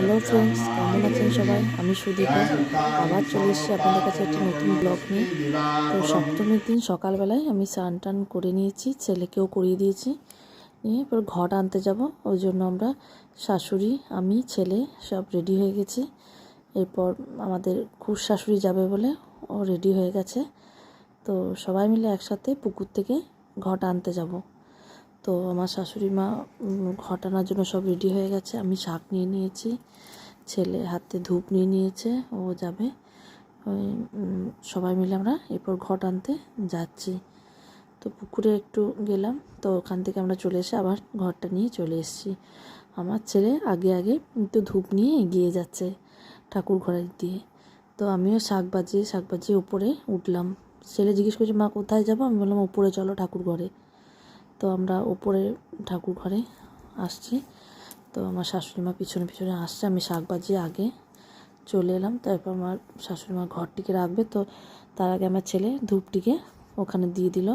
Hello friends কেমন আছেন সবাই? আমি সুদীপা। আবার চলে এসেছি আপনাদের কাছে একটি নতুন ব্লগ নিয়ে। তো সপ্তমীর দিন সকালবেলায় আমি স্নান টান করে নিয়েছি, ছেলেকেও করিয়ে দিয়েছি। নিয়ে এবার ঘট আনতে যাব। ওই জন্য আমরা শাশুড়ি, আমি, ছেলে সব রেডি হয়ে গেছি। এরপর আমাদের খুশ শাশুড়ি যাবে বলে ও রেডি হয়ে গেছে। তো সবাই মিলে একসাথে পুকুর থেকে ঘট আনতে যাব। তো আমার শাশুড়ি মা উম, ঘট জন্য সব রেডি হয়ে গেছে। আমি শাক নিয়ে নিয়েছি ছেলে হাতে ধূপ নিয়ে নিয়েছে ও যাবে। ওই সবাই মিলে আমরা এরপর ঘট আনতে যাচ্ছি। তো পুকুরে একটু গেলাম তো ওখান থেকে আমরা চলে এসে আবার ঘরটা নিয়ে চলে এসেছি। আমার ছেলে আগে আগে একটু ধূপ নিয়ে এগিয়ে যাচ্ছে ঠাকুর ঘরের দিয়ে তো আমিও শাক বাজিয়ে শাক বাজিয়ে উপরে উঠলাম। ছেলে জিজ্ঞেস করছে মা কোথায় যাব? আমি বললাম উপরে চলো ঠাকুর ঘরে। তো আমরা ওপরে ঠাকুর ঘরে আসছি। তো আমার শাশুড়ি মা পিছনে পিছনে আসছে, আমি শাক বাজিয়ে আগে চলে এলাম। তারপর আমার শাশুড়ি মা ঘরটিকে রাখবে। তো তার আগে আমার ছেলে ধূপটিকে ওখানে দিয়ে দিল,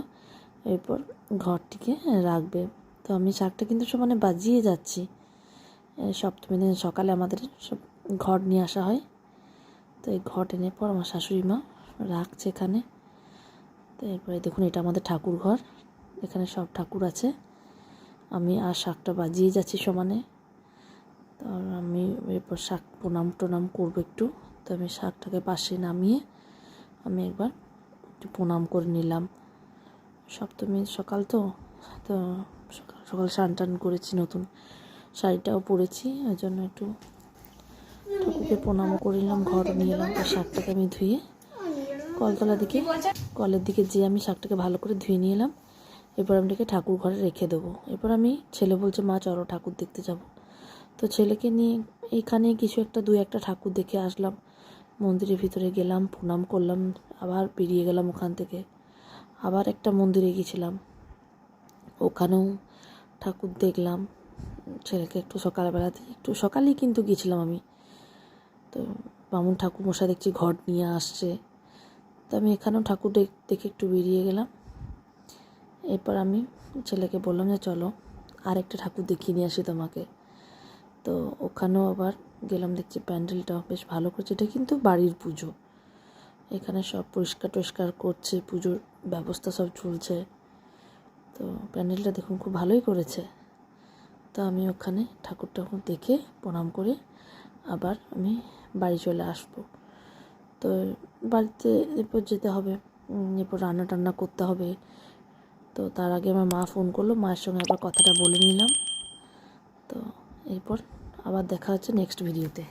এরপর ঘরটিকে রাখবে। তো আমি শাকটা কিন্তু সমানে বাজিয়ে যাচ্ছি। সপ্তমী দিন সকালে আমাদের সব ঘর নিয়ে আসা হয়। তো এই ঘট এনে পর আমার শাশুড়ি মা রাখছে এখানে। তো এরপরে দেখুন, এটা আমাদের ঠাকুর ঘর। এখানে সব ঠাকুর আছে। আমি আর শাকটা বাজিয়ে যাচ্ছি সমানে। তো আমি এরপর শাক প্রণাম টনাম করব একটু। তো আমি শাকটাকে পাশে নামিয়ে আমি একবার একটু প্রণাম করে নিলাম। সপ্তমী সকাল তো তো সকাল সকাল স্নান টান করেছি নতুন শাড়িটাও পরেছি, ওই জন্য একটু ঠাকুরকে প্রণামও করে নিলাম, ঘর নিয়ে এলাম শাকটাকে আমি ধুয়ে কলতলা দিকে, কলের দিকে যেয়ে আমি শাকটাকে ভালো করে ধুয়ে নিয়ে এলাম। এরপর আমি এটাকে ঠাকুর ঘরে রেখে দেবো। এরপর আমি ছেলে বলছে, মা, চলো ঠাকুর দেখতে যাব। তো ছেলেকে নিয়ে এইখানে কিছু একটা দু একটা ঠাকুর দেখে আসলাম। মন্দিরের ভিতরে গেলাম, প্রণাম করলাম, আবার বেরিয়ে গেলাম ওখান থেকে। আবার একটা মন্দিরে গেছিলাম। ওখানেও ঠাকুর দেখলাম। ছেলেকে একটু সকালবেলাতে, একটু সকালেই কিন্তু গেছিলাম আমি। তো বামুন ঠাকুর মশাই দেখছি, ঘট নিয়ে আসছে। তো আমি এখানেও ঠাকুর দেখে একটু বেরিয়ে গেলাম। এরপর আমি ছেলেকে বললাম যে, চলো আরেকটা ঠাকুর দেখিয়ে নিয়ে আসি তোমাকে। তো ওখানেও আবার গেলাম, দেখছি প্যান্ডেলটা বেশ ভালো করছে। এটা কিন্তু বাড়ির পুজো। এখানে সব পরিষ্কার টরিষ্কার করছে, পুজোর ব্যবস্থা সব চলছে। তো প্যান্ডেলটা দেখুন খুব ভালোই করেছে। তো আমি ওখানে ঠাকুর ঠাকুর দেখে প্রণাম করে আবার আমি বাড়ি চলে আসব। তো বাড়িতে এরপর যেতে হবে এরপর রান্না টান্না করতে হবে। তো তার আগে আমার মা ফোন করল, মায়ের সঙ্গে একবার কথাটা বলে নিলাম। তো এরপর আবার দেখা হচ্ছে নেক্সট ভিডিওতে